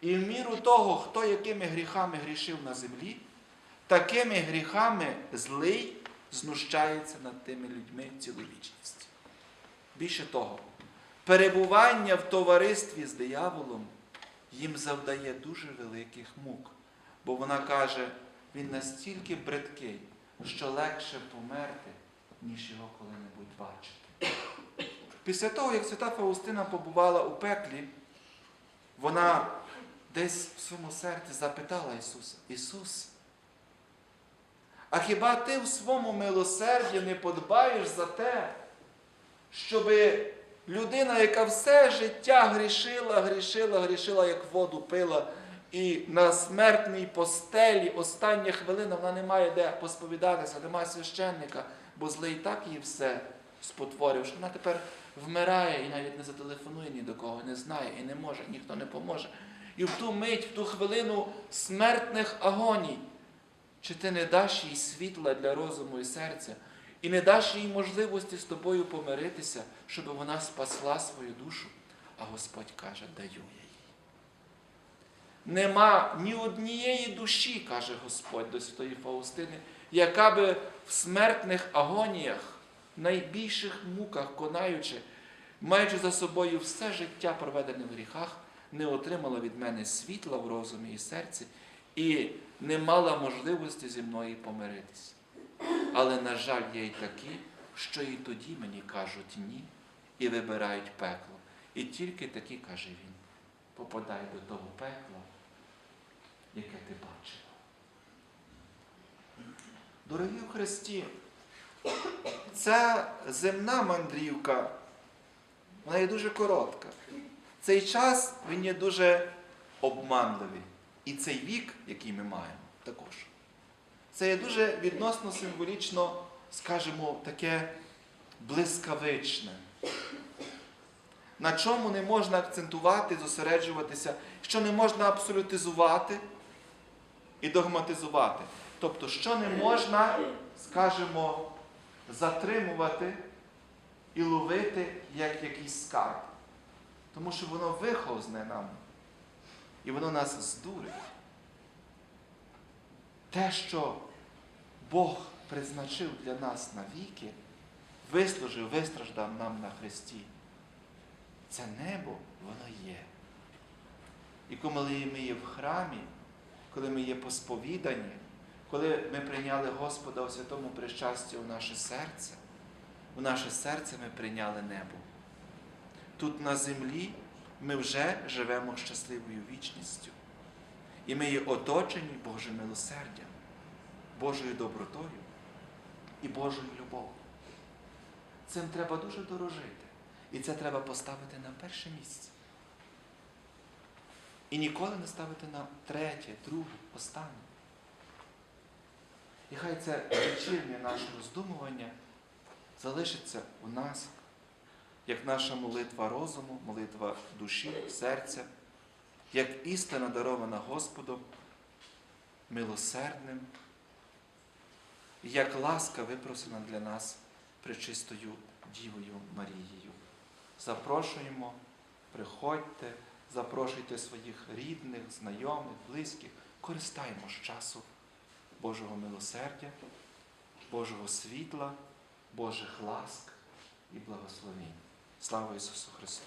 І в міру того, хто якими гріхами грішив на землі, такими гріхами злий знущається над тими людьми цілу вічність. Більше того, перебування в товаристві з дияволом їм завдає дуже великих мук. Бо вона каже, він настільки бридкий, що легше померти, ніж його коли-небудь бачити. Після того, як свята Фаустина побувала у пеклі, вона десь в своєму серці запитала Ісуса, Ісус, а хіба ти в своєму милосерді не подбаєш за те, щоб людина, яка все життя грішила, грішила, грішила, як воду пила, і на смертній постелі остання хвилина вона не має де посповідатися, немає священника, бо злий так їй все спотворив, що вона тепер вмирає і навіть не зателефонує ні до кого, не знає і не може, ніхто не поможе. І в ту мить, в ту хвилину смертних агоній, чи ти не даш їй світла для розуму і серця, і не даш їй можливості з тобою помиритися, щоб вона спасла свою душу? А Господь каже, даю я їй. Нема ні однієї душі, каже Господь до святої Фаустини, яка би в смертних агоніях, найбільших муках конаючи, маючи за собою все життя проведене в гріхах, не отримала від мене світла в розумі і серці і не мала можливості зі мною помиритися. Але, на жаль, є й такі, що і тоді мені кажуть ні і вибирають пекло. І тільки такі, каже він, попадай до того пекла, яке ти бачила. Дорогі в Христі, ця земна мандрівка, вона є дуже коротка. Цей час він є дуже обманливий. І цей вік, який ми маємо, також. Це є дуже відносно символічно, скажімо, таке блискавичне. На чому не можна акцентувати, зосереджуватися, що не можна абсолютизувати і догматизувати. Тобто, що не можна, скажімо, затримувати і ловити як якийсь скарб. Тому що воно виховзне нам. І воно нас здурить. Те, що Бог призначив для нас навіки, вислужив, вистраждав нам на Христі. Це небо, воно є. І коли ми є в храмі, коли ми є посповідані, коли ми прийняли Господа у святому причасті у наше серце, у наше серце ми прийняли небо. Тут на землі ми вже живемо щасливою вічністю. І ми є оточені Божим милосердям, Божою добротою і Божою любов'ю. Цим треба дуже дорожити. І це треба поставити на перше місце. І ніколи не ставити на третє, друге, останнє. І хай це вечірнє наше роздумування залишиться у нас як наша молитва розуму, молитва душі, серця, як істина дарована Господом, милосердним, як ласка випросена для нас пречистою Дівою Марією. Запрошуємо, приходьте, запрошуйте своїх рідних, знайомих, близьких, користаємо з часу Божого милосердя, Божого світла, Божих ласк і благословень. Слава Ісусу Христу!